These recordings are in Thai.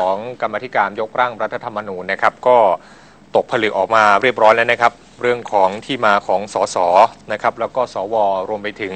ของกรรมธิการยกร่างรัฐธรรมนูญนะครับ ก็ตกผลึกออกมาเรียบร้อยแล้วนะครับ เรื่องของที่มาของสสนะครับแล้วก็สวรวมไปถึง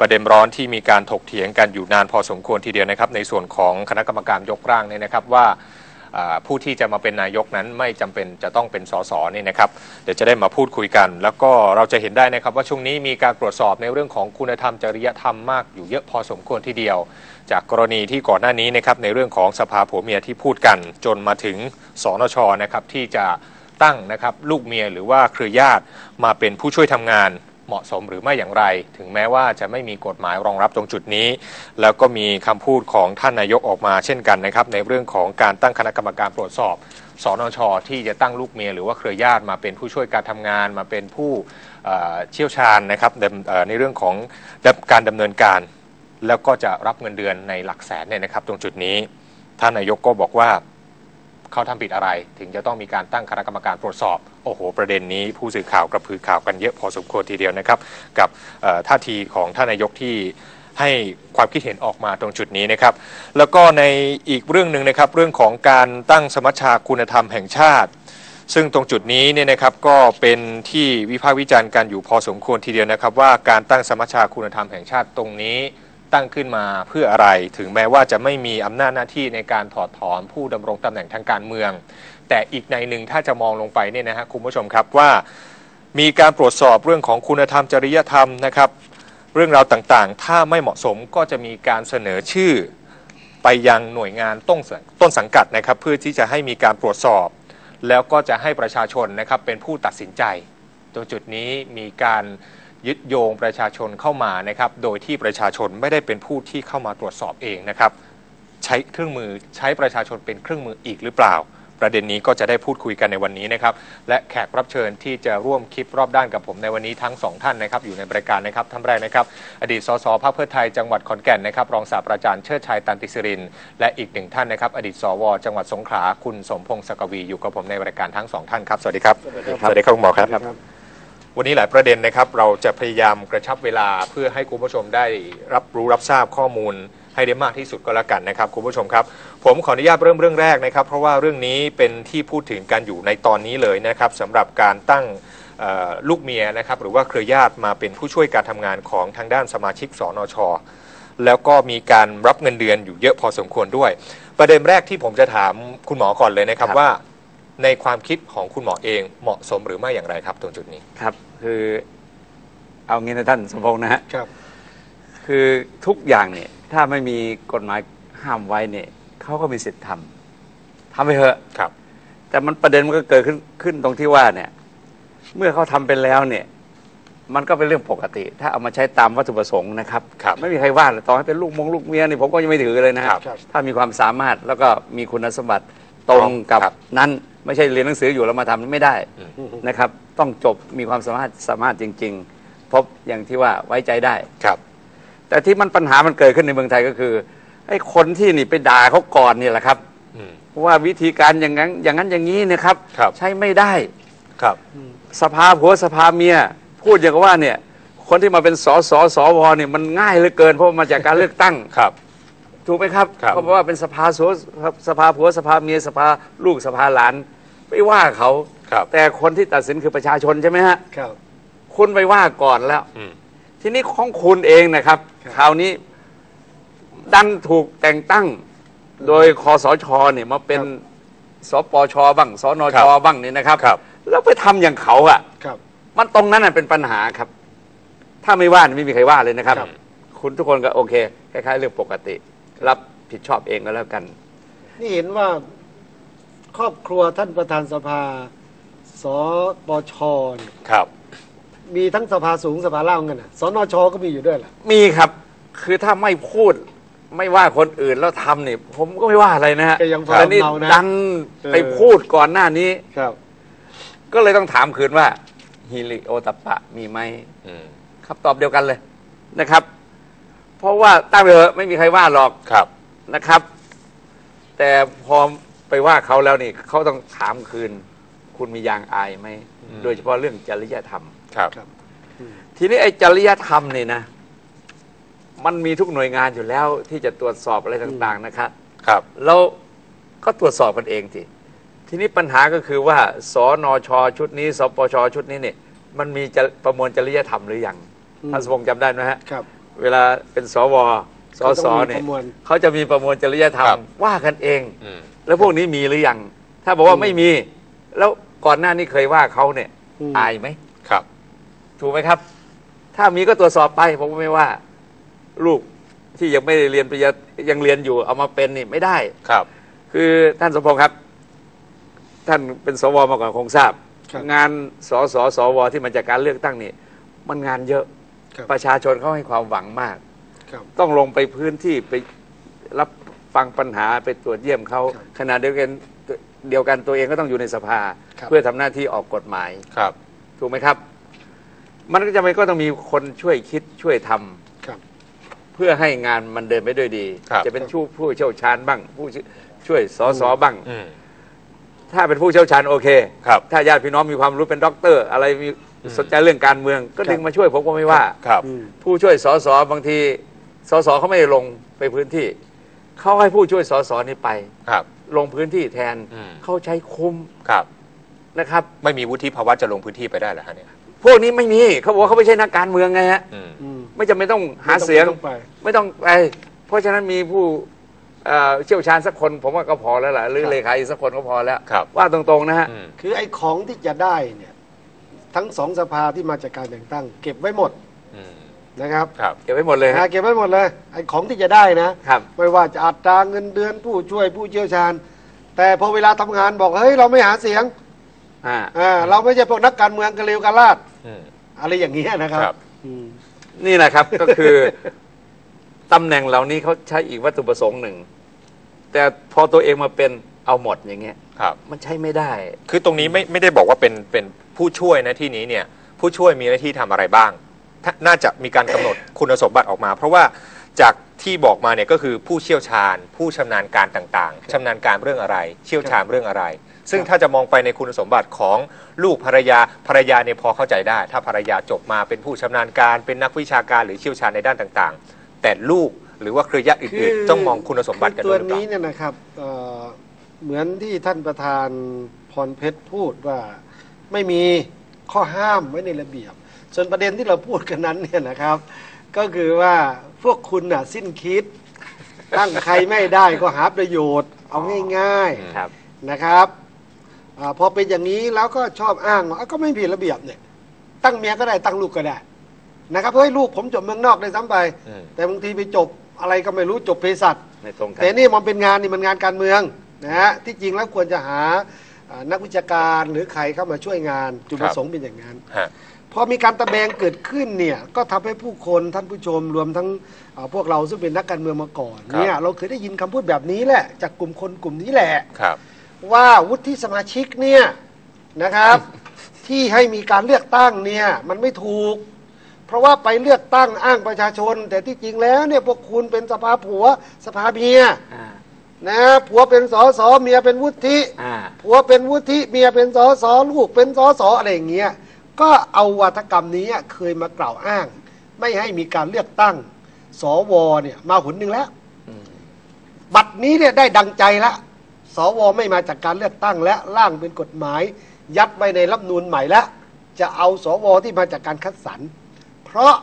ประเด็นร้อนที่มีการถกเถียงกันอยู่นานพอสมควรทีเดียวนะครับ ในส่วนของคณะกรรมการยกร่างเนี่ยนะครับว่าผู้ที่จะมาเป็นนายกนั้นไม่จำเป็นจะต้องเป็นสสนี่นะครับเดี๋ยวจะได้มาพูดคุยกัน แล้วก็เราจะเห็นได้นะครับว่าช่วงนี้มีการตรวจสอบในเรื่องของคุณธรรมจริยธรรมมากอยู่เยอะพอสมควรทีเดียว จากกรณีที่ก่อนหน้านี้นะครับในเรื่องของสภาผัวเมียที่พูดกัน จนมาถึงสนชนะครับที่จะตั้งนะครับลูกเมียหรือว่าเครือญาติมาเป็นผู้ช่วยทำงานเหมาะสมหรือไม่อย่างไร ถึงแม้ว่าจะไม่มีกฎหมายรองรับตรงจุดนี้ แล้วก็มีคำพูดของท่านนายกออกมาเช่นกันนะครับในเรื่องของการตั้งคณะกรรมการตรวจสอบสนชที่จะตั้งลูกเมียหรือว่าเครือญาติมาเป็นผู้ช่วยการทำงาน มาเป็นผู้เชี่ยวชาญนะครับในเรื่องของการดำเนินการ แล้วก็จะรับเงินเดือนในหลักแสนเนี่ยนะครับ ตรงจุดนี้ท่านนายกก็บอกว่าเขาทำผิดอะไร ถึงจะต้องมีการตั้งคณะกรรมการตรวจสอบ โอ้โห ประเด็นนี้ผู้สื่อข่าวกระพือข่าวกันเยอะพอสมควรทีเดียวนะครับ กับท่าทีของท่านนายกที่ให้ความคิดเห็นออกมาตรงจุดนี้นะครับ แล้วก็ในอีกเรื่องหนึ่งนะครับ เรื่องของการตั้งสมัชชาคุณธรรมแห่งชาติ ซึ่งตรงจุดนี้เนี่ยนะครับก็เป็นที่วิพากษ์วิจารณ์กันอยู่พอสมควรทีเดียวนะครับ ว่าการตั้งสมัชชาคุณธรรมแห่งชาติตรงนี้ ตั้งขึ้นมาเพื่ออะไร ถึงแม้ว่าจะไม่มีอำนาจหน้าที่ในการถอดถอนผู้ดำรงตำแหน่งทางการเมือง แต่อีกในหนึ่งถ้าจะมองลงไปเนี่ยนะฮะคุณผู้ชมครับว่า มีการตรวจสอบเรื่องของคุณธรรมจริยธรรมนะครับ เรื่องราวต่างๆ ถ้าไม่เหมาะสมก็จะมีการเสนอชื่อไปยังหน่วยงานต้นสังต้นสังกัดนะครับเพื่อที่จะให้มีการตรวจสอบ แล้วก็จะให้ประชาชนนะครับเป็นผู้ตัดสินใจตรงจุดนี้มีการ ยึดโยงประชาชนเข้ามานะครับ โดยที่ประชาชนไม่ได้เป็นผู้ที่เข้ามาตรวจสอบเองนะครับ ใช้เครื่องมือใช้ประชาชนเป็นเครื่องมืออีกหรือเปล่า ประเด็นนี้ก็จะได้พูดคุยกันในวันนี้นะครับ และแขกรับเชิญที่จะร่วมคลิปรอบด้านกับผมในวันนี้ทั้งสองท่านนะครับ อยู่ในรายการนะครับท่านแรกนะครับ อดีตสสพรรคเพื่อไทยจังหวัดขอนแก่นนะครับรองศาสตราจารย์เชิดชัยตันติสิริน และอีกหนึ่งท่านนะครับ อดีตสว จังหวัดสงขลาคุณสมพงศ์สกวีอยู่กับผมในรายการทั้งสองท่านครับสวัสดีครับสวัสดีครับคุณหมอครับ วันนี้หลายประเด็นนะครับเราจะพยายามกระชับเวลาเพื่อให้คุณผู้ชมได้รับรู้รับทราบข้อมูลให้ได้มากที่สุดก็แล้วกันนะครับคุณผู้ชมครับ ผมขออนุญาตเริ่มเรื่องแรกนะครับ เพราะว่าเรื่องนี้เป็นที่พูดถึงกันอยู่ในตอนนี้เลยนะครับสำหรับการตั้งเอ่อลูกเมียนะครับหรือว่าเครือญาติมาเป็นผู้ช่วยการทำงานของทางด้านสมาชิกสนช แล้วก็มีการรับเงินเดือนอยู่เยอะพอสมควรด้วย ประเด็นแรกที่ผมจะถามคุณหมอก่อนเลยนะครับครับว่า ในความคิดของคุณหมอเองเหมาะสมหรือไม่อย่างไรครับตรงจุดนี้ครับ คือเอางี้นะท่านสมพงษ์นะฮะครับ คือทุกอย่างเนี่ยถ้าไม่มีกฎหมายห้ามไว้เนี่ยเขาก็มีสิทธิ์ทำทำไปเถอะครับ แต่มันประเด็นมันก็เกิดขึ้นขึ้นตรงที่ว่าเนี่ย เมื่อเขาทำไปแล้วเนี่ย มันก็เป็นเรื่องปกติ ถ้าเอามาใช้ตามวัตถุประสงค์นะครับครับไม่มีใครว่าเลยต่อให้เป็นลูกมงลูกเมียนี่ผมก็ยังไม่ถือเลยนะฮะครับ ถ้ามีความสามารถแล้วก็มีคุณสมบัติ ตรงกับครับนั้นไม่ใช่เรียนหนังสืออยู่แล้วมาทำไม่ได้อืมนะครับ ต้องจบมีความสามารถสามารถจริง ๆ พบอย่างที่ว่าไว้ใจได้ครับ แต่ที่มันปัญหามันเกิดขึ้นในเมืองไทยก็คือไอ้คนที่นี่ไปด่าเขาก่อนนี่แหละครับอืมว่าวิธีการอย่างนั้นอย่างนั้นอย่างนี้นะครับครับใช้ไม่ได้ครับ สภาผัวสภาเมีย พูดอย่างกับว่าเนี่ย คนที่มาเป็นสสสวเนี่ยมันง่ายเหลือเกินเพราะมันมาจากการเลือกตั้งครับ ถูกไหมครับครับ เขาบอกว่าเป็นสภาสสภาผัวสภาเมียสภาลูกสภาหลานไปว่าเขา ครับ แต่คนที่ตัดสินคือประชาชนใช่ไหมฮะ ครับ คุณไปว่าก่อนแล้ว อืม ทีนี้ของคุณเองนะครับครับ คราวนี้ ดันถูกแต่งตั้ง โดยคอสชเนี่ยมาเป็นสปชบ้างสนครัชบบ้างนี่นะครับ ครับ แล้วไปทำอย่างเขาอะ ครับ มันตรงนั้นน่ะเป็นปัญหาครับ ถ้าไม่ว่านี่ไม่มีใครว่าเลยนะครับ ครับ คุณทุกคนก็โอเค คล้ายๆ เรื่องปกติ รับผิดชอบเองก็แล้วกัน นี่เห็นว่าครอบครัวท่านประธานสภา สปชเนี่ยครับ มีทั้งสภาสูงสภาล่างกันนะสนชก็มีอยู่ด้วยล่ะ มีครับ คือถ้าไม่พูดไม่ว่าคนอื่นแล้วทำนี่ผมก็ไม่ว่าอะไรนะฮะก็ยังพอแต่นี่เมานะดันเออไปพูดก่อนหน้านี้ ครับ ก็เลยต้องถามคืนว่าฮิริโอตปปะมีไหมอืมครับตอบเดียวกันเลยนะครับ เพราะว่าตั้งไปเถอะไม่มีใครว่าหรอกครับ นะครับ แต่พอไปว่าเขาแล้วนี่เขาต้องถามคืน คุณมียางอายไหมอืม โดยเฉพาะเรื่องจริยธรรม ครับ ครับ ทีนี้ไอ้จริยธรรมนี่นะ มันมีทุกหน่วยงานอยู่แล้วที่จะตรวจสอบอะไรต่างๆนะครับ ครับ แล้วก็ตรวจสอบกันเองทีทีนี้ปัญหาก็คือว่าสนชชุดนี้สปชชุดนี้เนี่ยมันมีจะประมวลจริยธรรมหรือยังอืม ท่านสมพงษ์จำได้ไหมฮะ ครับ เวลาเป็นสวสเขาสต้องมีเนี่ยประมวล เขาจะมีประมวลจริยธรรครัมบ ว่ากันเอง อืม แล้วพวกนี้มีหรือยัง ถ้าบอกว่าไม่มี แล้วก่อนหน้านี้เคยว่าเขาเนี่ย อืม อายไหม ครับ ถูกไหมครับ ถ้ามีก็ตรวจสอบไปผมก็ไม่ว่า ลูกที่ยังไม่ได้เรียนปริญญายังเรียนอยู่เอามาเป็นนี่ไม่ได้ ครับ คือท่านสมพงษ์ครับ ท่านเป็นสวมาก่อนคงทราบ ครับ งานสสสวที่มาจากการเลือกตั้งนี่ มันงานเยอะ ครับประชาชนเขาให้ความหวังมาก ครับ ต้องลงไปพื้นที่ไปรับฟังปัญหาไปตรวจเยี่ยมเขาครับขณะเดียวกันเดียวกันตัวเองก็ต้องอยู่ในสภา ครับ เพื่อทำหน้าที่ออกกฎหมาย ครับ ถูกไหมครับ มันก็จะไม่ก็ต้องมีคนช่วยคิดช่วยทำครับ เพื่อให้งานมันเดินไปด้วยดี ครับ จะเป็นผู้ผู้เชี่ยวชาญบ้าง ผู้ช่วยสอสอบ้าง อืมถ้าเป็นผู้เชี่ยวชาญโอเค ครับ ถ้าญาติพี่น้องมีความรู้เป็นด็อกเตอร์ อะไรมีอืม สนใจเรื่องการเมืองก็ครับดึงมาช่วยผมก็ไม่ว่า ครับอืมผู้ช่วยสอสอบางทีสอสอเขาไม่ได้ลงไปพื้นที่เขาให้ผู้ช่วยสอสอนี่ไป ครับ ลงพื้นที่แทนอืม เขาใช้คุ้มครับ นะครับ ไม่มีวุฒิภาวะจะลงพื้นที่ไปได้เหรอฮะเนี่ยพวกนี้ไม่มีเขาบอกว่าเขาไม่ใช่นักการเมืองไงฮะอืม อืมไม่จำเป็นต้องหาเสียง ไม่ต้องไป ไม่ต้องไป เพราะฉะนั้นมีผู้เอ่อเชี่ยวชาญสักคน ผมว่าก็พอแล้วล่ะหรือครับ เลขาอีกสักคนก็พอแล้ว ครับ ว่าตรงๆนะฮะ อืม คือไอ้ของที่จะได้เนี่ย ทั้งสองสภาที่มาจากการแต่งตั้ง เก็บไว้หมดอืมนะครับครับ เก็บไว้หมดเลยนะฮะเก็บไว้หมดเลยไอ้ของที่จะได้นะครับ ไม่ว่าจะอัตราเงินเดือนผู้ช่วยผู้เชี่ยวชาญ แต่พอเวลาทำงานบอกเฮ้ยเราไม่หาเสียงอ่าอ่าเราไม่ใช่พวกนักการเมืองกระเลวกระลาดอืม อะไรอย่างเงี้ยนะครับครับ อืม นี่แหละครับ ก็คือตำแหน่งเหล่านี้เขาใช้อีกวัตถุประสงค์หนึ่ง แต่พอตัวเองมาเป็น เอาหมดอย่างเงี้ยครับ มันใช้ไม่ได้ คือตรงนี้ไม่ไม่ได้บอกว่าเป็นเป็นผู้ช่วยนะที่นี้เนี่ย ผู้ช่วยมีหน้าที่ทำอะไรบ้างถ้าน่าจะมีการกำหนด คุณสมบัติออกมา เพราะว่าจากที่บอกมาเนี่ยก็คือผู้เชี่ยวชาญ ผู้ชำนาญการต่างๆชำนาญการเรื่องอะไร เชี่ยวชาญเรื่องอะไร ซึ่งถ้าจะมองไปในคุณสมบัติของลูกภรรยาภรรยาเนี่ยพอเข้าใจได้ ถ้าภรรยาจบมาเป็นผู้ชำนาญการ เป็นนักวิชาการหรือเชี่ยวชาญในด้านต่างๆ แต่ลูกหรือว่าเครือญาติอื่นๆ ต้องมองคุณสมบัติกันคืด้อวยตัหวรือเปล่า นี้เนี่ยนะครับเอ่อ เหมือนที่ท่านประธานพรเพชรพูดว่าไม่มีข้อห้ามไว้ในระเบียบ ส่วนประเด็นที่เราพูดกันนั้นเนี่ยนะครับ ก็คือว่าพวกคุณน่ะสิ้นคิด ตั้งใครไม่ได้ก็หาประโยชน์ เอาง่ายอืมครับ ๆนะครับอาพอเป็นอย่างนี้แล้วก็ชอบอ้างว่าอ้าวก็ไม่ผิดระเบียบเนี่ย ตั้งเมียก็ได้ตั้งลูกก็ได้นะครับเฮ้ยลูกผมจบเมืองนอกเลยซ้ำไป อืม แต่บางทีไปจบอะไรก็ไม่รู้จบเภสัช ไม่ตรงกัน แต่นี่มันเป็นงานนี่มันงานการเมือง นะฮะที่จริงแล้วควรจะหาอ่านักวิชาการหรือใครเข้ามาช่วยงานจุดประสงค์เป็นอย่างนั้นฮะพอมีการตะแบงเกิดขึ้นเนี่ยก็ทำให้ผู้คนท่านผู้ชมรวมทั้งอ่าพวกเราซึ่งเป็นนักการเมืองมาก่อนเนี่ยเราเคยได้ยินคำพูดแบบนี้แหละ จากกลุ่มคนกลุ่มนี้แหละครับว่าวุฒิสมาชิกเนี่ยนะครับ ที่ให้มีการเลือกตั้งเนี่ยมันไม่ถูก เพราะว่าไปเลือกตั้งอ้างประชาชน แต่ที่จริงแล้วเนี่ยพวกคุณเป็นสภาผัวสภาเมียอ่า นะผัวเป็นสอสอเมียเป็นวุฒิอ่าผัวเป็นวุฒิเมียเป็นสอสอลูกเป็นสอสออะไรอย่างเงี้ยก็เอาวัฒกรรมนี้เคยมากล่าวอ้าง ไม่ให้มีการเลือกตั้งสวเนี่ยมาหนหนึ่งแล้วอืมบัตรนี้เนี่ยได้ดังใจแล้วสวไม่มาจากการเลือกตั้งและร่างเป็นกฎหมาย ยัดไว้ในรัฐธรรมนูนใหม่แล้วจะเอาสวที่มาจากการคัดสรรเพราะ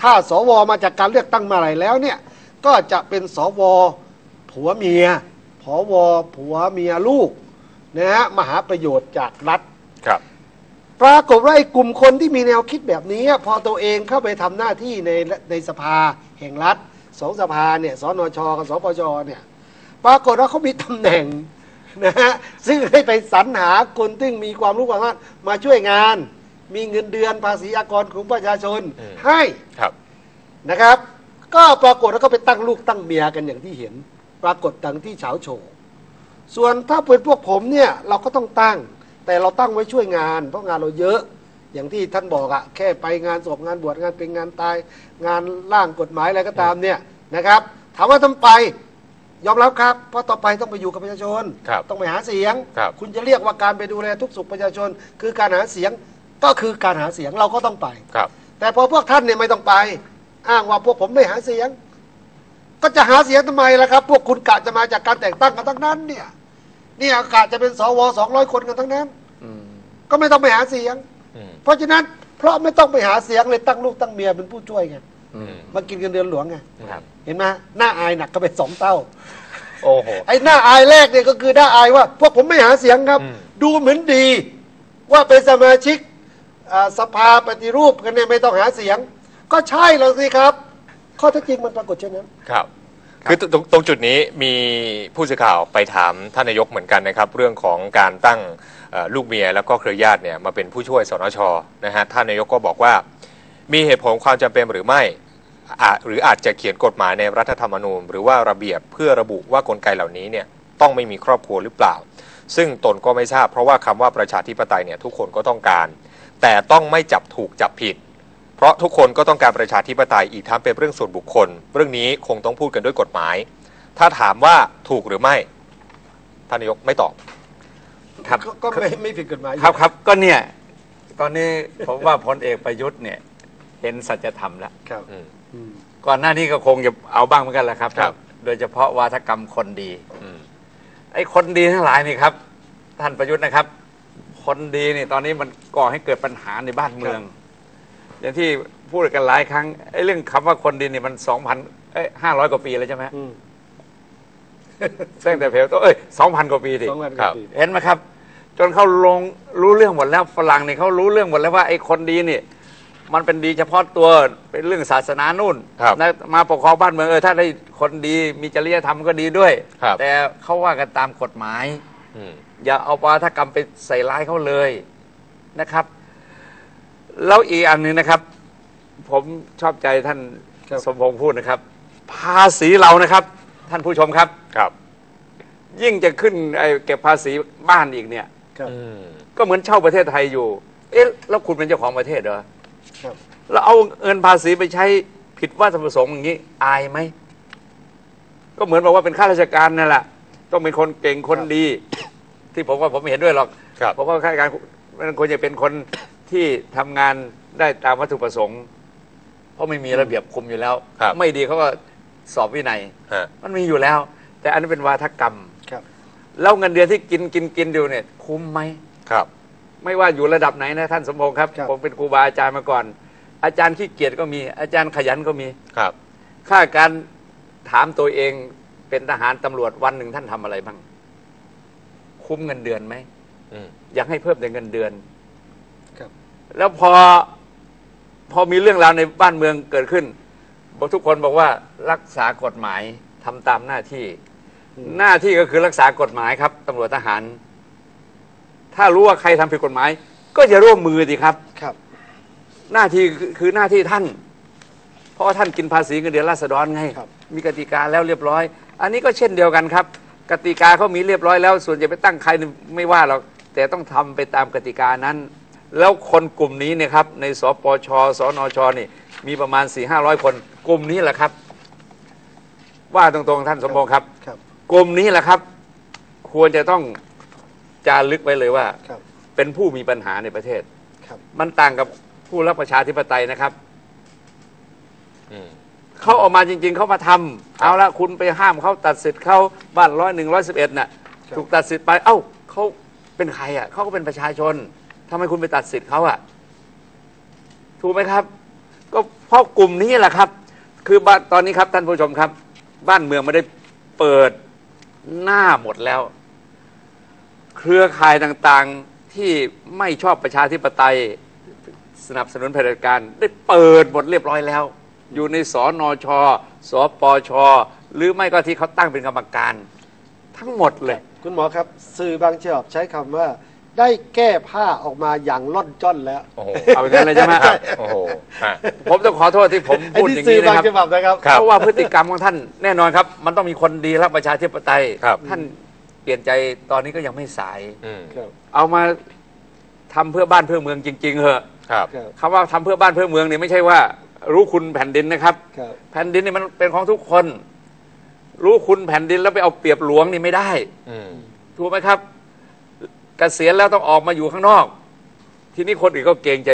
ถ้าสวมาจากการเลือกตั้งมาอะไรแล้วเนี่ยก็จะเป็นสว ผัวเมียผวผัวเมียลูกนะฮะมาหาประโยชน์จากรัฐครับปรากฏว่าไอ้กลุ่มคนที่มีแนวคิดแบบนี้ พอตัวเองเข้าไปทำหน้าที่ในในสภาแห่งรัฐสองสภาเนี่ยสนชกับสปชเนี่ยปรากฏว่าเขามีตำแหน่งนะฮะซึ่งให้ไปสรรหาคนซึ่งมีความรู้ความสามารถมาช่วยงาน มีเงินเดือนภาษีอากรของประชาชนอืมให้ครับนะครับ ก็ปรากฏว่าก็ไปตั้งลูกตั้งเมียกันอย่างที่เห็น ปรากฏดังที่เฉาโฉว์ส่วนถ้าเป็นพวกผมเนี่ยเราก็ต้องตั้ง แต่เราตั้งไว้ช่วยงาน เพราะงานเราเยอะอย่างที่ท่านบอกอะแค่ไปงานศพงานบวชงานเป็นงานตาย งานร่างกฎหมายอะไรก็ตามเนี่ยนะครับถามว่าทำไปยอมรับครับ เพราะต่อไปต้องไปอยู่กับประชาชนครับต้องไปหาเสียงครับคุณจะเรียกว่าการไปดูแลทุกสุขประชาชน คือการหาเสียงก็คือการหาเสียงเราก็ต้องไปครับ แต่พอพวกท่านเนี่ยไม่ต้องไป อ้างว่าพวกผมไม่หาเสียง ก็จะหาเสียงทำไมล่ะครับ พวกคุณกะจะมาจากการแต่งตั้งกันทั้งนั้น เนี่ยเนี่ยกะจะเป็นสวสองร้อยคนกันทั้งนั้นอืมก็ไม่ต้องไปหาเสียงอืมเพราะฉะนั้น เพราะไม่ต้องไปหาเสียงเลยตั้งลูกตั้งเมียเป็นผู้ช่วยไงอืมมากินเงินเดือนหลวงไงครับเห็นไหมหน้าอายหนักก็เป็นสองเท่าโอ้โหไอ้หน้าอายแรกเนี่ยก็คือหน้าอายว่า พวกผมไม่หาเสียงครับอืมดูเหมือนดี ว่าเป็นสมาชิกอ่าสภาปฏิรูปกันเนี่ยไม่ต้องหาเสียง ก็ใช่แล้วสิครับ ข้อเท็จจริงมันปรากฏเช่นนั้น ครับ คือตรงตรงจุดนี้มีผู้สื่อข่าวไปถามท่านนายกเหมือนกันนะครับ เรื่องของการตั้งเอ่อลูกเมียแล้วก็เครือญาติเนี่ยมาเป็นผู้ช่วยสนชนะฮะท่านนายกก็บอกว่า มีเหตุผลความจำเป็นหรือไม่อาหรืออาจจะเขียนกฎหมายในรัฐธรรมนูญ หรือว่าระเบียบเพื่อระบุว่ากลไกเหล่านี้เนี่ยต้องไม่มีครอบครัวหรือเปล่า ซึ่งตนก็ไม่ทราบเพราะว่าคำว่าประชาธิปไตยเนี่ยทุกคนก็ต้องการ แต่ต้องไม่จับถูกจับผิด เพราะทุกคนก็ต้องการประชาธิปไตยอีกทั้งเป็นเรื่องส่วนบุคคล เรื่องนี้คงต้องพูดกันด้วยกฎหมาย ถ้าถามว่าถูกหรือไม่ท่านนายกไม่ตอบ ครับ ก็ก็ไม่ไม่ผิดกฎหมายอยู่ครับครับก็เนี่ย ตอนนี้ผมว่าพลเอกประยุทธ์เนี่ย เห็นสัจธรรมแล้ว ครับอืม อืม ก่อนหน้านี้ก็คงจะเอาบ้างเหมือนกันแหละครับ ครับ โดยเฉพาะวาทกรรมคนดี อืม ไอ้คนดีทั้งหลายนี่ครับ ท่านประยุทธ์นะครับ คนดีนี่ตอนนี้มันก่อให้เกิดปัญหาในบ้านเมือง อย่างที่พูดกันหลายครั้งไอ้เรื่องคำว่าคนดีนี่มันสองพันเอ้ห้าร้อยกว่าปีแล้วใช่ไหมอืมตั้งแต่เพลโตเอ้ยสองพันกว่าปีดิสองวันครับปีเห็นไหมครับ จนเขาลงรู้เรื่องหมดแล้วฝรั่งเนี่ยเขารู้เรื่องหมดแล้วว่าไอ้คนดีนี่มันเป็นดีเฉพาะตัวเป็นเรื่องศาสนานู่นครับนะมาปกครองบ้านเมืองเออถ้าได้คนดีมีจริยธรรมก็ดีด้วยครับแต่เขาว่ากันตามกฎหมายอืมอย่าเอาวาทกรรมไปใส่ร้ายเขาเลยนะครับ แล้วอีกอันหนึ่งนะครับ ผมชอบใจท่านครับ สมพงษ์พูดนะครับ ภาษีเรานะครับ ท่านผู้ชมครับ ครับ ยิ่งจะขึ้นไอ้เก็บภาษีบ้านอีกเนี่ย ครับ อืม ก็เหมือนเช่าประเทศไทยอยู่ เอ๊ะ แล้วคุณเป็นเจ้าของประเทศเหรอครับ แล้วเอาเงินภาษีไปใช้ผิดวัตถุประสงค์อย่างนี้ อายไหม ก็เหมือนบอกว่าเป็นข้าราชการนั่นแหละ ต้องเป็นคนเก่งคนดี ที่ผมว่าผมไม่เห็นด้วยหรอก ครับ เพราะว่าข้าราชการมันควรจะเป็นคน ที่ทำงานได้ตามวัตถุประสงค์ เพราะไม่มีระเบียบคุมอยู่แล้ว ครับ ไม่ดีเขาก็สอบวินัย ฮะ มันมีอยู่แล้ว แต่อันนี้นเป็นวาทกรรมครับ แล้วเงินเดือนที่กินกินกินอยู่เนี่ย คุ้มไหม ครับ ไม่ว่าอยู่ระดับไหนนะท่านสมพงษ์ครับ ครับ ผมเป็นครูบาอาจารย์มาก่อน อาจารย์ขี้เกียจก็มี อาจารย์ขยันก็มี ครับข้าการถามตัวเองเป็นทหารตำรวจวันหนึ่งท่านทำอะไรบ้าง คุ้มเงินเดือนไหม อืม อยากให้เพิ่มแต่เงินเดือนครับ แล้วพอพอมีเรื่องราวในบ้านเมืองเกิดขึ้นบอกทุกคนบอกว่ารักษากฎหมายทำตามหน้าที่ หน้าที่ก็คือรักษากฎหมายครับตำรวจทหาร ถ้ารู้ว่าใครทำผิดกฎหมาย ก็จะร่วมมือสิครับครับ หน้าที่คือคือหน้าที่ท่าน เพราะว่าท่านกินภาษีเงินเดือนราษฎรไงครับมีกติกาแล้วเรียบร้อย อันนี้ก็เช่นเดียวกันครับ กติกาเขามีเรียบร้อยแล้ว ส่วนจะไปตั้งใครไม่ว่าหรอกแต่ต้องทำไปตามกติกานั้น แล้วคนกลุ่มนี้เนี่ยครับในสปชสนชนี่มีประมาณ4ี่ห้าร้อยคน กลุ่มนี้แหละครับ ว่าตรงๆท่านสมพงษ์ครับครับกลุ่มนี้แหละครับ ควรจะต้องจารึกไว้เลยว่าครับเป็นผู้มีปัญหาในประเทศครับมันต่างกับผู้รับประชาธิปไตยนะครับอืมเขาออกมาจริง ๆเขามาทำเอาละคุณไปห้ามเขาตัดสิทธิ์เขาบ้านร้อยหนึ่งร้อยสิบเอ็ดน่ะครับถูกตัดสิทธิ์ไป เอ้าเขาเป็นใครอะเขาก็เป็นประชาชน ทำไมคุณไปตัดสิทธิ์เขาอะถูกไหมครับ ก็เพราะกลุ่มนี้แหละครับ คือบ้านตอนนี้ครับท่านผู้ชมครับ บ้านเมืองไม่ได้เปิดหน้าหมดแล้ว เครือข่ายต่างๆที่ไม่ชอบประชาธิปไตยสนับสนุนเผด็จการได้เปิดหมดเรียบร้อยแล้ว อยู่ในสอนอชสปชหรือไม่ก็ที่เขาตั้งเป็นกรรมการ ทั้งหมดเลย คุณหมอครับ สื่อบางฉบับใช้คำว่า ได้แก้ผ้าออกมาอย่างล่อนจ้อนแล้ว โอ้โหเอาอย่างนั้นเลยใช่ไหมครับโอ้โหฮะผมต้องขอโทษที่ผมไอ้พูดที่อย่างสื่อนี้บางนะครับฉบับนะครับ ครับเพราะว่าพฤติกรรมของท่านแน่นอนครับ มันต้องมีคนดีรักประชาธิปไตยครับ ท่านเปลี่ยนใจตอนนี้ก็ยังไม่สาย อืมครับเอามาทำเพื่อบ้านเพื่อเมืองจริง ๆเหอะครับ ครับคำว่าทำเพื่อบ้านเพื่อเมืองเนี่ยไม่ใช่ว่า รู้คุณแผ่นดินนะครับ ครับแผ่นดินนี่มันเป็นของทุกคน รู้คุณแผ่นดินแล้วไปเอาเปรียบหลวงนี่ไม่ได้อืมถูกไหมครับ เกษียณแล้วต้องออกมาอยู่ข้างนอก ทีนี้คนอื่นก็เกรงใจ